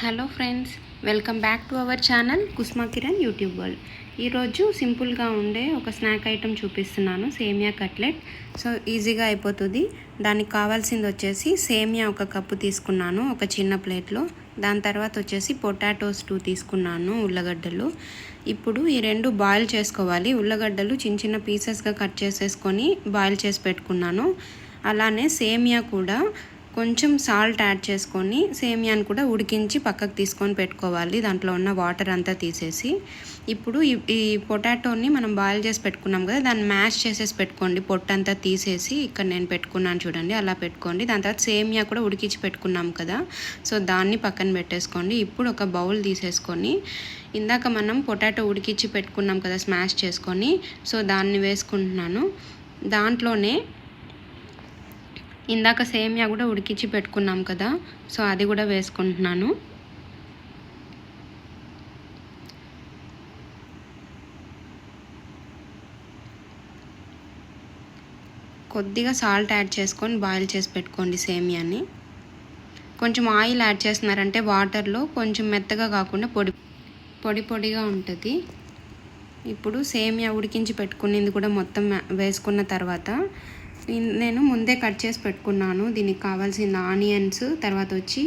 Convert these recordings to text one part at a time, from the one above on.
Hello friends welcome back to our channel Kusma Kiran YouTube world. ఈరోజు సింపుల్గా ఉండే ఒక స్నాక్ ఐటెం చూపిస్తున్నాను సేమియా కట్లెట్. సో ఈజీగా అయిపోతుంది. దానికి కావాల్సింది వచ్చేసి సేమియా ఒక కప్పు తీసుకున్నాను ఒక చిన్న ప్లేట్లో. దాని తర్వాత వచ్చేసి పొటాటోస్ టూ తీసుకున్నాను ఉల్లగడ్డలు. ఇప్పుడు ఈ రెండు బాయిల్ చేసుకోవాలి. ఉల్లగడ్డలు చిన్న చిన్న పీసెస్గా కట్ చేసేసుకొని బాయిల్ చేసి పెట్టుకున్నాను. అలానే సేమియా కూడా కొంచెం సాల్ట్ యాడ్ చేసుకొని సేమియాని కూడా ఉడికించి పక్కకు తీసుకొని పెట్టుకోవాలి. దాంట్లో ఉన్న వాటర్ అంతా తీసేసి. ఇప్పుడు ఈ ఈ పొటాటోని మనం బాయిల్ చేసి పెట్టుకున్నాం కదా దాన్ని మ్యాష్ చేసేసి పెట్టుకోండి. పొట్టంతా తీసేసి ఇక్కడ నేను పెట్టుకున్నాను చూడండి అలా పెట్టుకోండి. దాని తర్వాత సేమియా కూడా ఉడికించి పెట్టుకున్నాం కదా సో దాన్ని పక్కన పెట్టేసుకోండి. ఇప్పుడు ఒక బౌల్ తీసేసుకొని ఇందాక మనం పొటాటో ఉడికించి పెట్టుకున్నాం కదా స్మాష్ చేసుకొని సో దాన్ని వేసుకుంటున్నాను. దాంట్లోనే ఇందాక సేమియా కూడా ఉడికించి పెట్టుకున్నాం కదా సో అది కూడా వేసుకుంటున్నాను. కొద్దిగా సాల్ట్ యాడ్ చేసుకొని బాయిల్ చేసి పెట్టుకోండి సేమియాని. కొంచెం ఆయిల్ యాడ్ చేస్తున్నారంటే వాటర్లో కొంచెం మెత్తగా కాకుండా పొడి పొడి పొడిగా ఉంటుంది. ఇప్పుడు సేమియా ఉడికించి పెట్టుకునేది కూడా మొత్తం వేసుకున్న తర్వాత నేను ముందే కట్ చేసి పెట్టుకున్నాను. దీనికి కావాల్సిన ఆనియన్స్ తర్వాత వచ్చి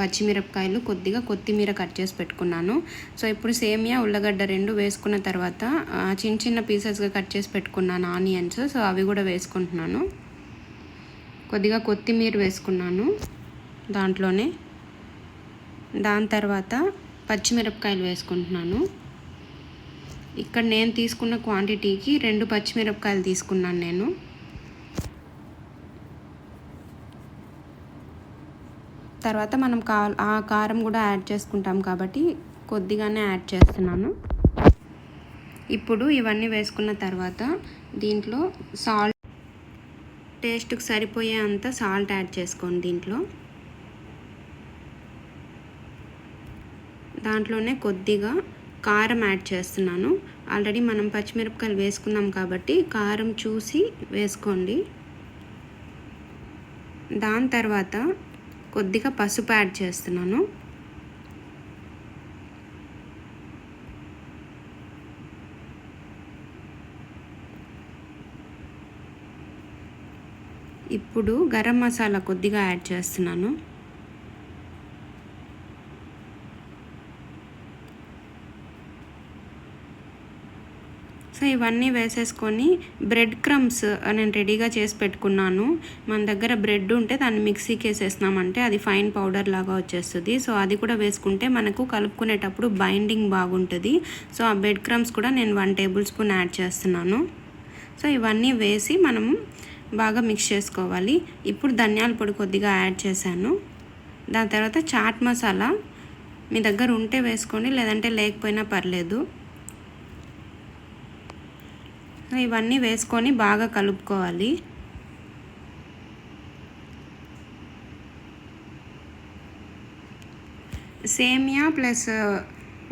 పచ్చిమిరపకాయలు కొద్దిగా కొత్తిమీర కట్ చేసి పెట్టుకున్నాను. సో ఇప్పుడు సేమియా ఉల్లగడ్డ రెండు వేసుకున్న తర్వాత చిన్న చిన్న పీసెస్గా కట్ చేసి పెట్టుకున్నాను ఆనియన్స్. సో అవి కూడా వేసుకుంటున్నాను. కొద్దిగా కొత్తిమీర వేసుకున్నాను దాంట్లోనే. దాని తర్వాత పచ్చిమిరపకాయలు వేసుకుంటున్నాను. ఇక్కడ నేను తీసుకున్న క్వాంటిటీకి రెండు పచ్చిమిరపకాయలు తీసుకున్నాను నేను. తర్వాత మనం కా ఆ కారం కూడా యాడ్ చేసుకుంటాం కాబట్టి కొద్దిగానే యాడ్ చేస్తున్నాను. ఇప్పుడు ఇవన్నీ వేసుకున్న తర్వాత దీంట్లో సాల్ట్ టేస్ట్కి సరిపోయే అంత సాల్ట్ యాడ్ చేసుకోండి దీంట్లో. దాంట్లోనే కొద్దిగా కారం యాడ్ చేస్తున్నాను. ఆల్రెడీ మనం పచ్చిమిరపకాయలు వేసుకున్నాం కాబట్టి కారం చూసి వేసుకోండి. దాని తర్వాత కొద్దిగా పసుపు యాడ్ చేస్తున్నాను. ఇప్పుడు గరం మసాలా కొద్దిగా యాడ్ చేస్తున్నాను. సో ఇవన్నీ వేసేసుకొని బ్రెడ్ క్రమ్స్ నేను రెడీగా చేసి పెట్టుకున్నాను. మన దగ్గర బ్రెడ్ ఉంటే దాన్ని మిక్సీకి వేసేసినామంటే అది ఫైన్ పౌడర్ లాగా వచ్చేస్తుంది. సో అది కూడా వేసుకుంటే మనకు కలుపుకునేటప్పుడు బైండింగ్ బాగుంటుంది. సో ఆ బ్రెడ్ క్రమ్స్ కూడా నేను వన్ టేబుల్ స్పూన్ యాడ్ చేస్తున్నాను. సో ఇవన్నీ వేసి మనం బాగా మిక్స్ చేసుకోవాలి. ఇప్పుడు ధనియాల పొడి కొద్దిగా యాడ్ చేశాను. దాని తర్వాత చాట్ మసాలా మీ దగ్గర ఉంటే వేసుకోండి లేదంటే లేకపోయినా పర్లేదు. ఇవన్నీ వేసుకొని బాగా కలుపుకోవాలి. సేమియా ప్లస్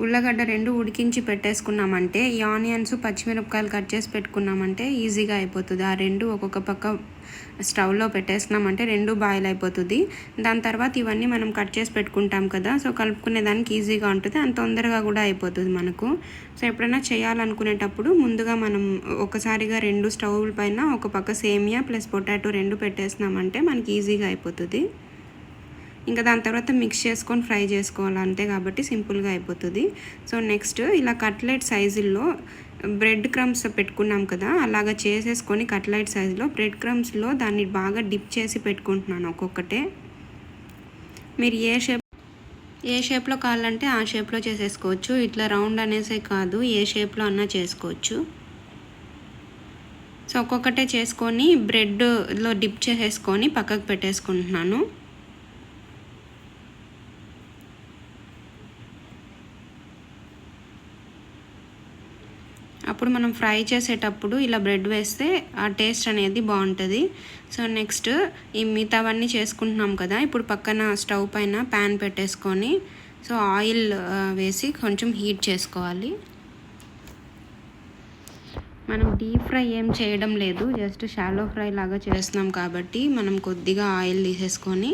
ఉల్లగడ్డ రెండు ఉడికించి పెట్టేసుకున్నామంటే ఈ ఆనియన్స్ పచ్చిమిరపకాయలు కట్ చేసి పెట్టుకున్నామంటే ఈజీగా అయిపోతుంది. ఆ రెండు ఒక్కొక్క పక్క స్టవ్లో పెట్టేసినామంటే రెండు బాయిల్ అయిపోతుంది. దాని తర్వాత ఇవన్నీ మనం కట్ చేసి పెట్టుకుంటాం కదా సో కలుపుకునే దానికి ఈజీగా ఉంటుంది. అంత తొందరగా కూడా అయిపోతుంది మనకు. సో ఎప్పుడైనా చేయాలనుకునేటప్పుడు ముందుగా మనం ఒకసారిగా రెండు స్టవ్ పైన ఒక పక్క సేమియా ప్లస్ పొటాటో రెండు పెట్టేసినామంటే మనకి ఈజీగా అయిపోతుంది. ఇంకా దాని తర్వాత మిక్స్ చేసుకొని ఫ్రై చేసుకోవాలి అంతే కాబట్టి సింపుల్గా అయిపోతుంది. సో నెక్స్ట్ ఇలా కట్లెట్ సైజుల్లో బ్రెడ్ క్రమ్స్ పెట్టుకున్నాం కదా అలాగా చేసేసుకొని కట్లెట్ సైజులో బ్రెడ్ క్రమ్స్లో దాన్ని బాగా డిప్ చేసి పెట్టుకుంటున్నాను ఒక్కొక్కటే. మీరు ఏ షేప్ ఏ షేప్లో కావాలంటే ఆ షేప్లో చేసేసుకోవచ్చు. ఇట్లా రౌండ్ అనేసే కాదు ఏ షేప్లో అన్నా చేసుకోవచ్చు. సో ఒక్కొక్కటే చేసుకొని బ్రెడ్లో డిప్ చేసేసుకొని పక్కకు పెట్టేసుకుంటున్నాను. అప్పుడు మనం ఫ్రై చేసేటప్పుడు ఇలా బ్రెడ్ వేస్తే ఆ టేస్ట్ అనేది బాగుంటుంది. సో నెక్స్ట్ ఈ మిగతావన్నీ చేసుకుంటున్నాం కదా ఇప్పుడు పక్కన స్టవ్ పైన ప్యాన్ పెట్టేసుకొని సో ఆయిల్ వేసి కొంచెం హీట్ చేసుకోవాలి. మనం డీప్ ఫ్రై ఏం చేయడం లేదు జస్ట్ షాలో ఫ్రై లాగా చేస్తున్నాం కాబట్టి మనం కొద్దిగా ఆయిల్ తీసేసుకొని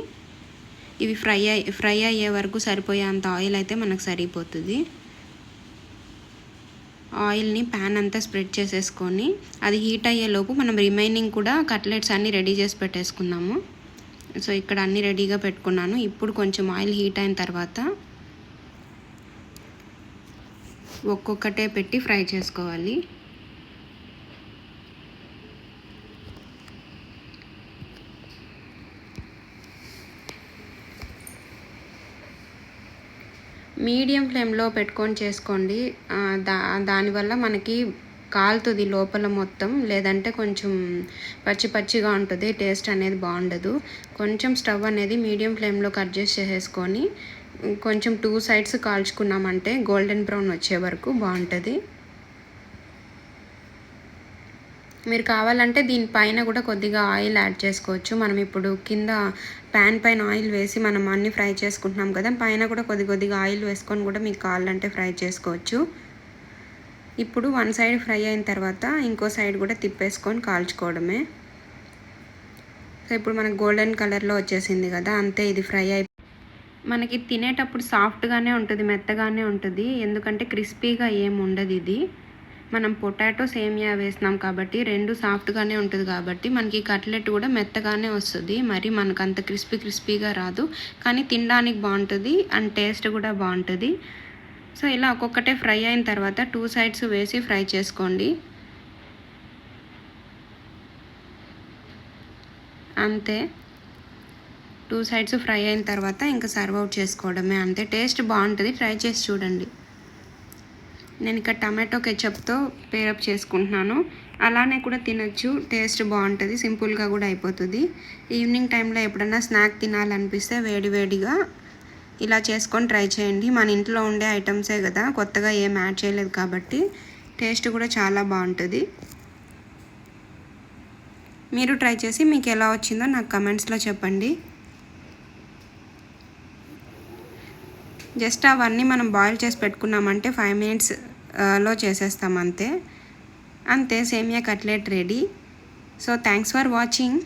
ఇవి ఫ్రై అయ్యి ఫ్రై అయ్యే వరకు సరిపోయేంత ఆయిల్ అయితే మనకు సరిపోతుంది. ఆయిల్ని ప్యాన్ అంతా స్ప్రెడ్ చేసేసుకొని అది హీట్ అయ్యేలోపు మనం రిమైనింగ్ కూడా కట్లెట్స్ అన్నీ రెడీ చేసి పెట్టేసుకున్నాము. సో ఇక్కడ అన్నీ రెడీగా పెట్టుకున్నాను. ఇప్పుడు కొంచెం ఆయిల్ హీట్ అయిన తర్వాత ఒక్కొక్కటే పెట్టి ఫ్రై చేసుకోవాలి. మీడియం ఫ్లేమ్లో పెట్టుకొని చేసుకోండి. దా దానివల్ల మనకి కాలుతుంది లోపల మొత్తం. లేదంటే కొంచెం పచ్చి పచ్చిగా ఉంటుంది. టేస్ట్ అనేది బాగుండదు. కొంచెం స్టవ్ అనేది మీడియం ఫ్లేమ్లో కట్ చేసి చేసేసుకొని కొంచెం టూ సైడ్స్ కాల్చుకున్నామంటే గోల్డెన్ బ్రౌన్ వచ్చే వరకు బాగుంటుంది. మీరు కావాలంటే దీనిపైన కూడా కొద్దిగా ఆయిల్ యాడ్ చేసుకోవచ్చు. మనం ఇప్పుడు కింద ప్యాన్ పైన ఆయిల్ వేసి మనం అన్ని ఫ్రై చేసుకుంటున్నాం కదా పైన కూడా కొద్ది కొద్దిగా ఆయిల్ వేసుకొని కూడా మీకు కావాలంటే ఫ్రై చేసుకోవచ్చు. ఇప్పుడు వన్ సైడ్ ఫ్రై అయిన తర్వాత ఇంకో సైడ్ కూడా తిప్పేసుకొని కాల్చుకోవడమే. సో ఇప్పుడు మనకు గోల్డెన్ కలర్లో వచ్చేసింది కదా అంతే ఇది ఫ్రై అయి మనకి తినేటప్పుడు సాఫ్ట్గానే ఉంటుంది మెత్తగానే ఉంటుంది. ఎందుకంటే క్రిస్పీగా ఏమి ఉండదు ఇది. మనం పొటాటో సేమియా వేసినాం కాబట్టి రెండు సాఫ్ట్గానే ఉంటుంది కాబట్టి మనకి కట్లెట్ కూడా మెత్తగానే వస్తుంది. మరి మనకు అంత క్రిస్పీ క్రిస్పీగా రాదు. కానీ తినడానికి బాగుంటుంది అండ్ టేస్ట్ కూడా బాగుంటుంది. సో ఇలా ఒక్కొక్కటే ఫ్రై అయిన తర్వాత టూ సైడ్స్ వేసి ఫ్రై చేసుకోండి. అంతే. టూ సైడ్స్ ఫ్రై అయిన తర్వాత ఇంకా సర్వ్ అవుట్ చేసుకోవడమే. అంతే. టేస్ట్ బాగుంటుంది. ట్రై చేసి చూడండి. నేను ఇక్కడ టమాటో కెచప్తో పేరప్ చేసుకుంటున్నాను. అలానే కూడా తినచ్చు. టేస్ట్ బాగుంటుంది. సింపుల్గా కూడా అయిపోతుంది. ఈవినింగ్ టైంలో ఎప్పుడన్నా స్నాక్ తినాలనిపిస్తే వేడివేడిగా ఇలా చేసుకొని ట్రై చేయండి. మన ఇంట్లో ఉండే ఐటమ్సే కదా. కొత్తగా ఏం యాడ్ చేయలేదు కాబట్టి టేస్ట్ కూడా చాలా బాగుంటుంది. మీరు ట్రై చేసి మీకు ఎలా వచ్చిందో నాకు కమెంట్స్లో చెప్పండి. జస్ట్ అవన్నీ మనం బాయిల్ చేసి పెట్టుకున్నామంటే ఫైవ్ మినిట్స్లో చేసేస్తాం అంతే. అంతే సేమియా cutlet ready. So thanks for watching